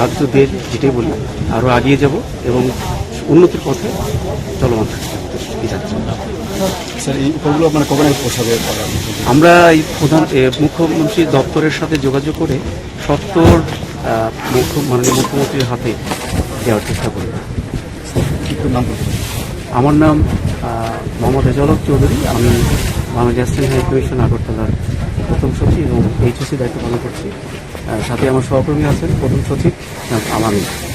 রাজ্য দেশ যেটাই বলি আরও এগিয়ে যাব এবং উন্নতির পথে চলমান মানে আমরা এই প্রধান মুখ্যমন্ত্রী দপ্তরের সাথে যোগাযোগ করে সত্তর মুখ্য মাননীয় মুখ্যমন্ত্রীর হাতে দেওয়ার চেষ্টা করি। আমার নাম মোহাম্মদ এজালক চৌধুরী। আমি বাংলাদেশ হাই কমিশন আগরতলার প্রথম সচিব এবং এইচএসি দায়িত্ব পালন করছি। সাথে আমার সহকর্মী আছেন প্রথম সচিব আমামি